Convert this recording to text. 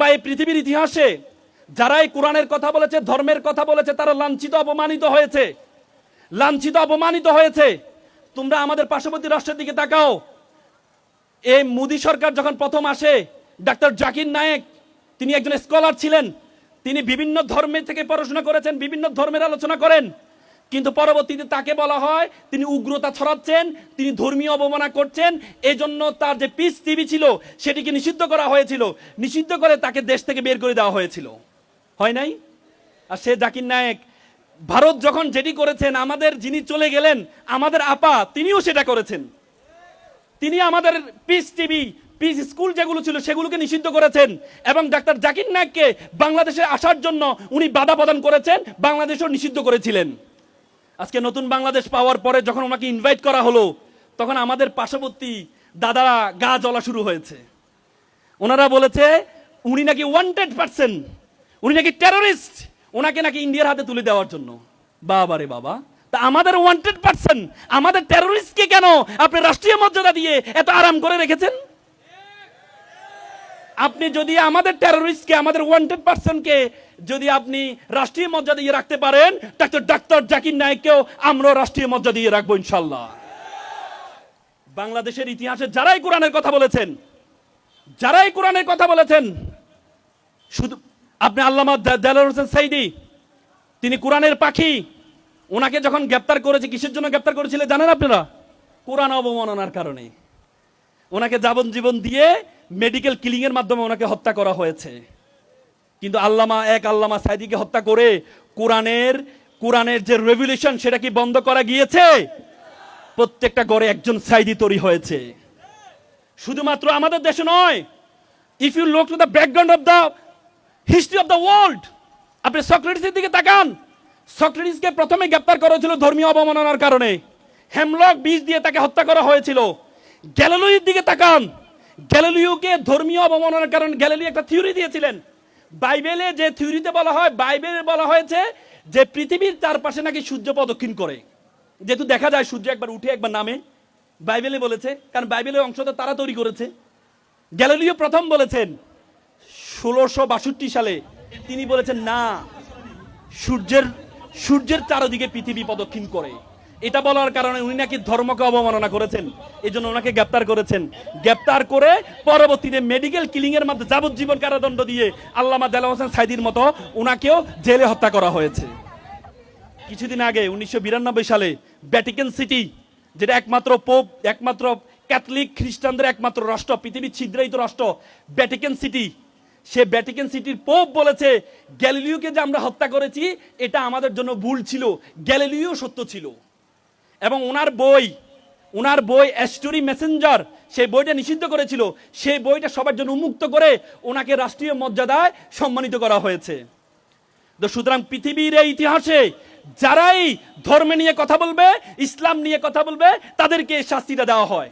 বা এই পৃথিবীর ইতিহাসে যারা এই কোরআনের কথা বলেছে, ধর্মের কথা বলেছে, তারা লাঞ্ছিত, অপমানিত হয়েছে। লাঞ্ছিত, অপমানিত হয়েছে। তোমরা আমাদের পার্শ্ববর্তী রাষ্ট্রের দিকে তাকাও। এই মোদী সরকার যখন প্রথম আসে, ডাক্তার জাকির নায়েক, তিনি একজন স্কলার ছিলেন। তিনি বিভিন্ন ধর্মের থেকে পড়াশোনা করেছেন, বিভিন্ন ধর্মের আলোচনা করেন। কিন্তু পরবর্তীতে তাকে বলা হয়, তিনি উগ্রতা ছড়াচ্ছেন, তিনি ধর্মীয় অবমাননা করছেন, এজন্য তার যে পিস টিভি ছিল, সেটিকে নিষিদ্ধ করা হয়েছিল। নিষিদ্ধ করে তাকে দেশ থেকে বের করে দেওয়া হয়েছিল। হয় নাই? আর সে জাকির নায়েক, ভারত যখন যেটি করেছেন, আমাদের যিনি চলে গেলেন, আমাদের আপা, তিনিও সেটা করেছেন। তিনি আমাদের পিস টিভি পিস স্কুল যেগুলো ছিল, সেগুলোকে নিষিদ্ধ করেছেন এবং ডাক্তার জাকির নায়ককে বাংলাদেশে আসার জন্য উনি বাধা প্রদান করেছেন, বাংলাদেশও নিষিদ্ধ করেছিলেন। আজকে নতুন বাংলাদেশ পাওয়ার পরে যখন ওনাকে ইনভাইট করা হলো, তখন আমাদের পার্শ্ববর্তী দাদারা গা জ্বলা শুরু হয়েছে। ওনারা বলেছে, উনি নাকি ওয়ান্টেড পারসন উনি নাকি টেররিস্ট ওনাকে নাকি ইন্ডিয়ার হাতে তুলে দেওয়ার জন্য। বাবা রে বাবা, তা আমাদের ওয়ান্টেড পারসন আমাদের টেররিস্টকে কেন আপনি রাষ্ট্রীয় মর্যাদা দিয়ে এত আরাম করে রেখেছেন? আপনি যদি আমাদের টেররিস্টকে আমাদের ওয়ান্টেড পারসনকে যদি আপনি রাষ্ট্রীয় মর্যাদা দিয়ে রাখতে পারেন ডাক্তার ডাক্তার জাকির নায়ককেও আমরা রাষ্ট্রীয় মর্যাদা দিয়ে রাখব ইনশাল্লাহ বাংলাদেশের ইতিহাসে যারাই কোরআনের কথা বলেছেন, যারাই কোরআনের কথা বলেছেন, শুধু আপনি আল্লামা দেলার হোসেন সাইদি, তিনি কোরআনের পাখি, ওনাকে যখন গ্রেপ্তার করেছে, কিসের জন্য গ্রেপ্তার করেছিলেন জানেন আপনারা? কোরআন অবমাননার কারণে। ওনাকে যাবজ্জীবন দিয়ে মেডিকেল কিলিং এর মাধ্যমে ওনাকে হত্যা করা হয়েছে। কিন্তু আল্লামা এক, আল্লামা সাইদিকে হত্যা করে কোরআনের কোরআনের যে রেভলিউশন সেটা কি বন্ধ করা গিয়েছে? প্রত্যেকটা ঘরে একজন সাইদি তৈরি হয়েছে। শুধুমাত্র আমাদের দেশে নয় if you look to the background of the history of the world আপনি সক্রেটিসের দিকে তাকান। সক্রেটিসকে প্রথমে গ্রেপ্তার করা হয়েছিল ধর্মীয় অবমাননার কারণে। হেমলক বীজ দিয়ে তাকে হত্যা করা হয়েছিল। গ্যালিলিওর দিকে তাকান। গ্যালিলিওকে ধর্মীয় অবমাননার কারণ গ্যালিলিও একটা থিওরি দিয়েছিলেন। বাইবেলে যে থিওরিতে বলা হয়, বাইবেলে বলা হয়েছে যে পৃথিবীর চারপাশে নাকি সূর্য প্রদক্ষিণ করে। যেহেতু দেখা যায় সূর্য একবার উঠে, একবার নামে। বাইবেলে বলেছে, কারণ বাইবেলের অংশ তো তারা তৈরি করেছে। গ্যালিলিও প্রথম বলেছেন, ষোলোশো বাষট্টি সালে তিনি বলেছেন, না, সূর্যের সূর্যের চারদিকে পৃথিবী প্রদক্ষিণ করে। এটা বলার কারণে উনি নাকি ধর্মকে অবমাননা করেছেন। এই জন্য ওনাকে গ্রেপ্তার করেছেন। গ্রেপ্তার করে পরবর্তীতে মেডিকেল কিলিং এর মধ্যে যাবজ্জীবন কারাদণ্ড দিয়ে আল্লামা দেলা হোসেন সাইদির মতো ওনাকেও জেলে হত্যা করা হয়েছে। কিছুদিন আগে উনিশশো বিরানব্বই সালে ভ্যাটিকান সিটি যেটা একমাত্র পোপ একমাত্র ক্যাথলিক খ্রিস্টানদের একমাত্র রাষ্ট্র, পৃথিবীর ছিদ্রায়িত রাষ্ট্র ভ্যাটিকান সিটি সে ভ্যাটিকান সিটির পোপ বলেছে, গ্যালিলিওকে যে আমরা হত্যা করেছি, এটা আমাদের জন্য ভুল ছিল। গ্যালিলিও সত্য ছিল। এবং ওনার বই ওনার বই অ্যাস্টোরি মেসেঞ্জার সেই বইটা নিষিদ্ধ করেছিল। সেই বইটা সবার জন্য উন্মুক্ত করে ওনাকে রাষ্ট্রীয় মর্যাদায় সম্মানিত করা হয়েছে। তো সুতরাং পৃথিবীর এই ইতিহাসে যারাই ধর্মে নিয়ে কথা বলবে, ইসলাম নিয়ে কথা বলবে, তাদেরকে শাস্তিটা দেওয়া হয়।